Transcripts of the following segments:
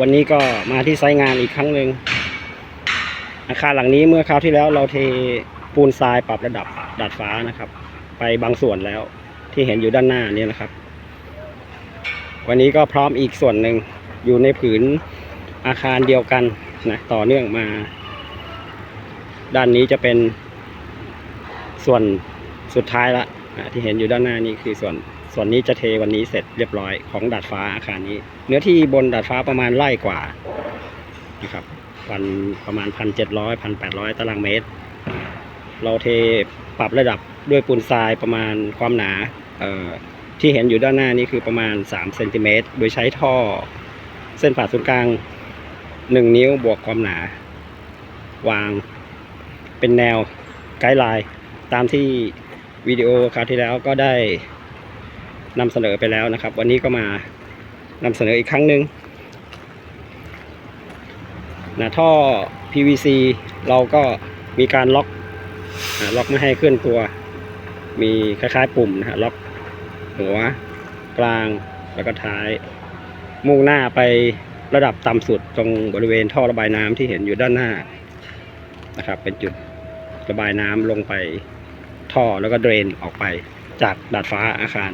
วันนี้ก็มาที่ไซต์งานอีกครั้งหนึ่งอาคารหลังนี้เมื่อคราวที่แล้วเราเทปูนทรายปรับระดับดาดฟ้านะครับ ไปบางส่วนแล้วที่เห็นอยู่ด้านหน้านี่นะครับ วันนี้ก็พร้อมอีกส่วนหนึ่งอยู่ในผืนอาคารเดียวกันนะต่อเนื่องมา ด้านนี้จะเป็นส่วนสุดท้ายละนะที่เห็นอยู่ด้านหน้านี่คือส่วน ส่วนนี้จะเทวันนี้เสร็จเรียบร้อยของดาดฟ้าอาคารนี้ เนื้อที่บนดาดฟ้าประมาณไร่กว่านะครับพันประมาณพันเจ็ดร้อยพันแปดร้อยตารางเมตร เราเทปรับระดับด้วยปูนทรายประมาณความหนาที่เห็นอยู่ด้านหน้านี่คือประมาณ3เซนติเมตรโดยใช้ท่อเส้นผ่าศูนย์กลาง 1 นิ้วบวกความหนา วางเป็นแนวไกด์ไลน์ตามที่วิดีโอคราวที่แล้วก็ได้ นำเสนอไปแล้วนะครับ วันนี้ก็มานำเสนออีกครั้งหนึ่งนะท่อ PVC เราก็มีการล็อกล็อกไม่ให้เคลื่อนตัว มีคล้ายๆปุ่มนะฮะล็อกหัวกลางแล้วก็ท้าย มุ่งหน้าไประดับต่ำสุดตรงบริเวณท่อระบายน้ำที่เห็นอยู่ด้านหน้านะครับ เป็นจุดระบายน้ำลงไปท่อแล้วก็เดรนออกไปจากดาดฟ้าอาคาร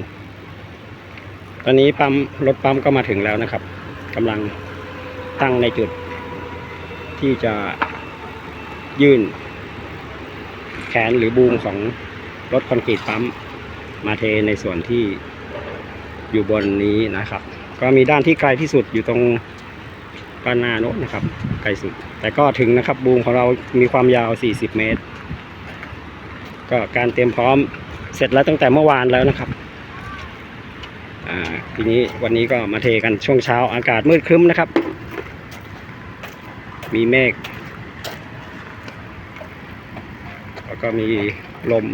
ตอนนี้ปั๊มรถปั๊มก็มาถึงแล้วนะครับกำลังตั้งในจุด ที่จะยื่น แขนหรือบูมของรถคอนกรีตปั๊ม มาเทในส่วนที่อยู่บนนี้นะครับ ก็มีด้านที่ไกลที่สุดอยู่ตรงด้านหน้าโน้นนะครับ ไกลสุด แต่ก็ถึงนะครับบูมของเรามีความยาว 40 เมตร ก็การเตรียมพร้อมเสร็จแล้วตั้งแต่เมื่อวานแล้วนะครับ ทีนี้วันนี้ก็มาเทกันช่วงเช้าอากาศมืดครึ้มนะครับ มีเมฆแล้วก็มีลม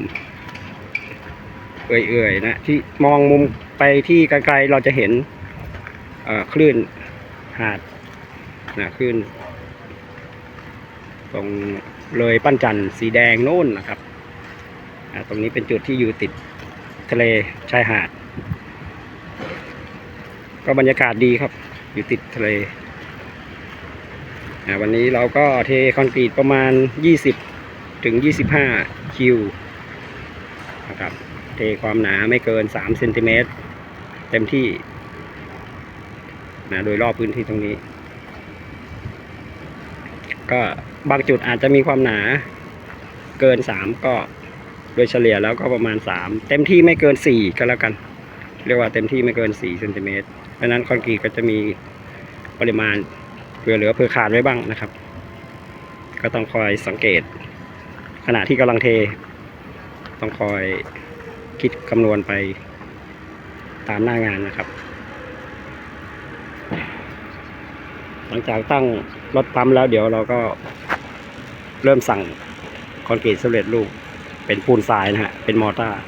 เอื่อยๆนะที่มองมุมไปที่ไกลๆเราจะเห็นคลื่นหาดนะคลื่นตรงเลยปั้นจันทร์สีแดงโน่นนะครับ ตรงนี้เป็นจุดที่อยู่ติดทะเลชายหาด ก็บรรยากาศดีครับ อยู่ติดทะเลวันนี้เราก็เทคอนกรีตประมาณ 20 ถึง 25 คิวนะครับเทความหนาไม่เกิน 3 เซนติเมตรเต็มที่นะโดยรอบพื้นที่ตรงนี้ ก็บางจุดอาจจะมีความหนาเกิน 3 ก็โดยเฉลี่ยแล้วก็ประมาณ 3 เต็มที่ไม่เกิน 4 ก็แล้วกัน เรียกว่าเต็มที่ไม่เกิน4เซนติเมตรเพราะนั้นคอนกรีตก็จะมีปริมาณเผื่อเหลือเผื่อขาดไว้บ้างนะครับ ก็ต้องคอยสังเกต ขณะที่กำลังเท ต้องคอยคิดคำนวณไปตามหน้างานนะครับ หลังจากตั้งรถปั๊มแล้วเดี๋ยวเราก็เริ่มสั่งคอนกรีตสำเร็จรูปเป็นปูนทรายนะฮะเป็นมอร์ตาร์